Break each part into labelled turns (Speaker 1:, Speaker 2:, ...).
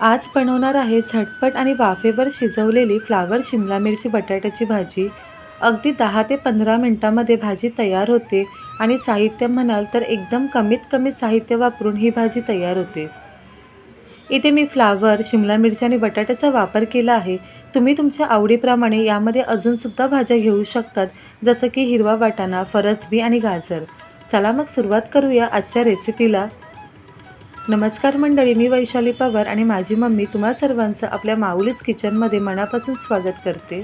Speaker 1: आज बनवणार आहे झटपट आणि वाफेवर शिजवलेली फ्लावर शिमला मिरची बटाट्याची भाजी. अगदी दहा ते पंधरा मिनटामध्ये भाजी तयार होते आणि साहित्य म्हणाल तर एकदम कमीत कमी साहित्य वापरून ही भाजी तयार होते. इथे मी फ्लावर शिमला मिरची आणि बटाट्याचा वापर केला आहे. तुम्ही तुमच्या आवडीप्रमाणे यामध्ये अजूनसुद्धा भाज्या घेऊ शकतात जसं की हिरवा वाटाणा फरसबी आणि गाजर. चला मग सुरुवात करूया आजच्या रेसिपीला नमस्कार मंडळी मी वैशाली पवार आणि माझी मम्मी तुम्हा सर्वांचं आपल्या माऊलीच किचनमध्ये मनापासून स्वागत करते.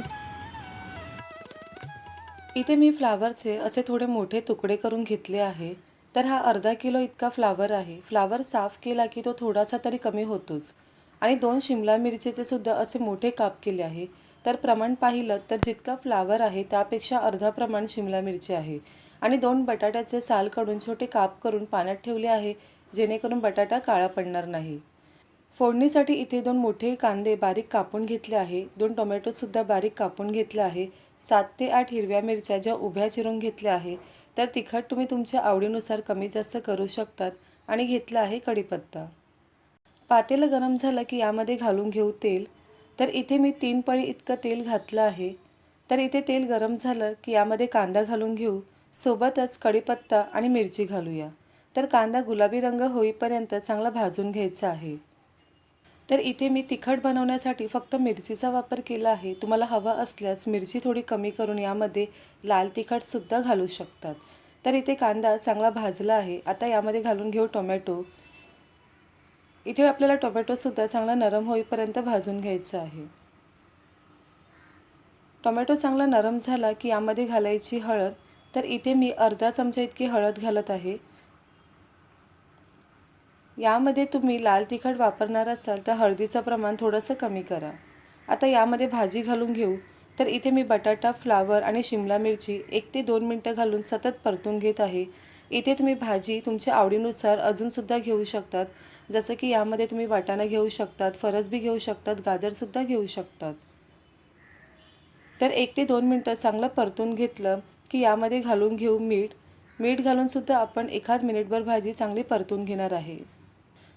Speaker 1: इथे मी फ्लावरचे असे थोडे मोठे तुकडे करून घेतले आहे. तर हा अर्धा किलो इतका फ्लावर आहे. फ्लावर साफ केला की तो थोडासा तरी कमी होतोच. आणि दोन शिमला मिरचीचे सुद्धा असे मोठे काप केले आहे. तर प्रमाण पाहिलं तर जितका फ्लावर आहे त्यापेक्षा अर्धा प्रमाण शिमला मिरची आहे. आणि दोन बटाट्याचे साल काढून छोटे काप करून पाण्यात ठेवले आहे. जेणेकरून बटाटा काळा पडणार नाही. फोडणीसाठी इथे दोन मोठे कांदे बारीक कापून घेतले आहे. दोन टोमॅटोसुद्धा बारीक कापून घेतले आहे. सात ते आठ हिरव्या मिरच्या ज्या उभ्या चिरून घेतल्या आहे. तर तिखट तुम्ही तुमच्या आवडीनुसार कमी जास्त करू शकतात आणि घेतलं आहे कढीपत्ता. पातेलं गरम झालं की यामध्ये घालून घेऊ तेल. तर इथे मी तीन पळी इतकं तेल घातलं आहे. तर इथे तेल गरम झालं की यामध्ये कांदा घालून घेऊ. सोबतच कढीपत्ता आणि मिरची घालूया. तर कांदा गुलाबी रंग होईपर्यंत चांगला भाजून घ्यायचा आहे. तर इथे मी तिखट बनवण्यासाठी फक्त मिरचीचा वापर केला आहे. तुम्हाला हवा असल्यास मिरची थोडी कमी करून यामध्ये लाल तिखटसुद्धा घालू शकतात. तर इथे कांदा चांगला भाजला आहे. आता यामध्ये घालून घेऊ टोमॅटो. इथे आपल्याला टोमॅटोसुद्धा चांगला नरम होईपर्यंत भाजून घ्यायचं आहे. टोमॅटो चांगला नरम झाला की यामध्ये घालायची हळद. तर इथे मी अर्धा चमचा इतकी हळद घालत आहे. यामध्ये तुम्ही लाल तिखट वापरणार असाल तर हळदीचं प्रमाण थोडंसं कमी करा. आता यामध्ये भाजी घालून घेऊ. तर इथे मी बटाटा फ्लावर आणि शिमला मिरची एक ते दोन मिनटं घालून सतत परतून घेत आहे. इथे तुम्ही भाजी तुमच्या आवडीनुसार अजूनसुद्धा घेऊ शकतात. जसं की यामध्ये तुम्ही वाटाणा घेऊ शकतात फरसबी घेऊ शकतात गाजरसुद्धा घेऊ शकतात. तर एक ते दोन मिनटं चांगलं परतून घेतलं की यामध्ये घालून घेऊ मीठ. मीठ घालूनसुद्धा आपण एखाद मिनिटभर भाजी चांगली परतून घेणार आहे.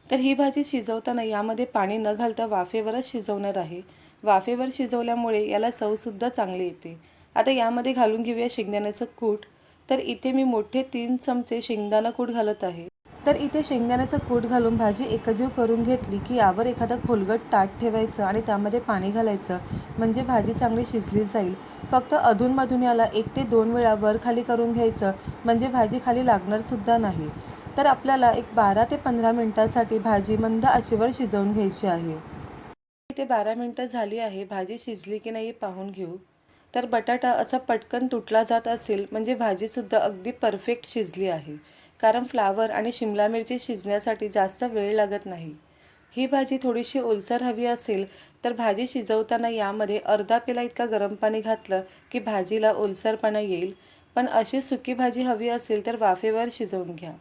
Speaker 1: तर ही भाजी शिजवताना यामध्ये पाणी न घालता वाफेवरच शिजवणार आहे. वाफेवर शिजवल्यामुळे याला चवसुद्धा चांगली येते. आता यामध्ये घालून घेऊया शेंगदाण्याचं कूट. तर इथे मी मोठे तीन चमचे शेंगदाणा कूट घालत आहे. तर इथे शेंगदाण्याचं कूट घालून भाजी एकजीव करून घेतली की यावर एखादा खोलगट ताट ठेवायचं आणि त्यामध्ये पाणी घालायचं. म्हणजे भाजी चांगली शिजली जाईल. फक्त अधूनमधून याला एक ते दोन वेळा वर खाली करून घ्यायचं. म्हणजे भाजी खाली लागणारसुद्धा नाही. तर आपल्याला एक बारा ते पंधरा मिनटासाठी भाजी मंद आचेवर शिजवून घ्यायची आहे. इथे बारा मिनटं झाली आहे. भाजी शिजली की नाही पाहून घेऊ. तर बटाटा असा पटकन तुटला जात असेल म्हणजे भाजीसुद्धा अगदी परफेक्ट शिजली आहे. कारण फ्लावर आणि शिमला मिरची शिजण्यासाठी जास्त वेळ लागत नाही. ही भाजी थोडीशी ओलसर हवी असेल तर भाजी शिजवताना यामध्ये अर्धा पेला इतका गरम पाणी घातलं की भाजीला ओलसरपणा येईल. पण अशी सुकी भाजी हवी असेल तर वाफेवर शिजवून घ्या.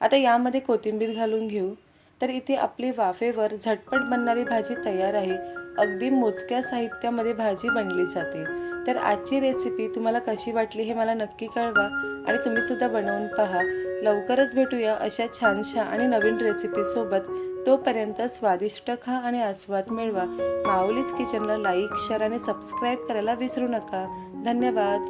Speaker 1: आता यामध्ये कोथिंबीर घालून घेऊ. तर इथे आपली वाफेवर झटपट बनणारी भाजी तयार आहे. अगदी मोजक्या साहित्यामध्ये भाजी बनली जाते. तर आजची रेसिपी तुम्हाला कशी वाटली हे मला नक्की कळवा आणि तुम्हीसुद्धा बनवून पहा. लवकरच भेटूया अशा छानशा आणि नवीन रेसिपीसोबत तोपर्यंत स्वादिष्ट खा आणि आस्वाद मिळवा. माऊलीज किचनला लाईक शेअर आणि सबस्क्राईब करायला विसरू नका. धन्यवाद.